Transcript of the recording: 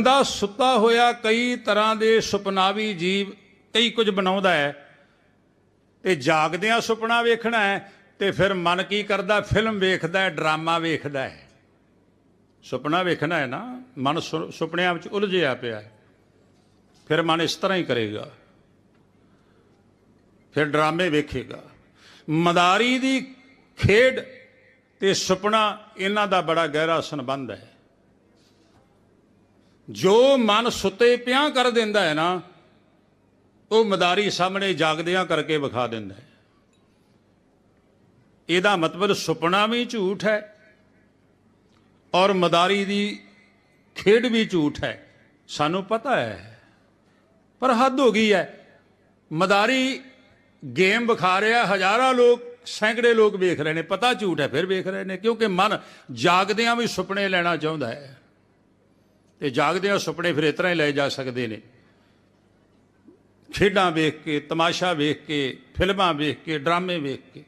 ਬੰਦਾ ਸੁੱਤਾ ਹੋਇਆ ਕਈ ਤਰ੍ਹਾਂ ਦੇ ਸੁਪਨਾਵੀ ਜੀਵ ਕਈ ਕੁਝ ਬਣਾਉਂਦਾ ਹੈ ਤੇ ਜਾਗਦਿਆਂ ਸੁਪਨਾ ਵੇਖਣਾ ਹੈ ਤੇ ਫਿਰ ਮਨ ਕੀ ਕਰਦਾ, ਫਿਲਮ ਵੇਖਦਾ ਹੈ, ਡਰਾਮਾ ਵੇਖਦਾ ਹੈ। ਸੁਪਨਾ ਵੇਖਣਾ ਹੈ ਨਾ, ਮਨ ਸੁ- ਸੁਪਨਿਆਂ ਵਿੱਚ ਉਲਝਿਆ ਪਿਆ ਹੈ। ਫਿਰ ਮਨ ਇਸ ਤਰ੍ਹਾਂ ਹੀ ਕਰੇਗਾ। ਫਿਰ ਡਰਾਮੇ ਵੇਖੇਗਾ। ਮਦਾਰੀ ਦੀ ਖੇਡ ਤੇ ਸੁਪਨਾ ਇਹਨਾਂ ਦਾ ਬੜਾ ਗਹਿਰਾ ਸੰਬੰਧ ਹੈ। ਜੋ ਮਨ ਸੁੱਤੇ ਪਿਆਂ ਕਰ ਦਿੰਦਾ ਹੈ ਨਾ, ਉਹ ਮਦਾਰੀ ਸਾਹਮਣੇ ਜਾਗਦਿਆਂ ਕਰਕੇ ਵਿਖਾ ਦਿੰਦਾ ਹੈ। ਇਹਦਾ ਮਤਲਬ ਸੁਪਨਾ ਵੀ ਝੂਠ ਹੈ ਔਰ ਮਦਾਰੀ ਦੀ ਖੇਡ ਵੀ ਝੂਠ ਹੈ। ਸਾਨੂੰ ਪਤਾ ਹੈ, ਪਰ ਹੱਦ ਹੋ ਗਈ ਹੈ। ਮਦਾਰੀ ਗੇਮ ਵਿਖਾ ਰਿਹਾ, ਹਜ਼ਾਰਾਂ ਲੋਕ, ਸੈਂਕੜੇ ਲੋਕ ਵੇਖ ਰਹੇ ਨੇ, ਪਤਾ ਝੂਠ ਹੈ, ਫਿਰ ਵੇਖ ਰਹੇ ਨੇ, ਕਿਉਂਕਿ ਮਨ ਜਾਗਦਿਆਂ ਵੀ ਸੁਪਨੇ ਲੈਣਾ ਚਾਹੁੰਦਾ ਹੈ। ਤੇ ਜਾਗਦਿਆਂ ਸੁਪਨੇ ਫਿਰ ਇਸ ਤਰ੍ਹਾਂ ਹੀ ਲਏ ਜਾ ਸਕਦੇ ਨੇ। ਖੇਡਾਂ ਵੇਖ ਕੇ, ਤਮਾਸ਼ਾ ਵੇਖ ਕੇ, ਫਿਲਮਾਂ ਵੇਖ ਕੇ, ਡਰਾਮੇ ਵੇਖ ਕੇ।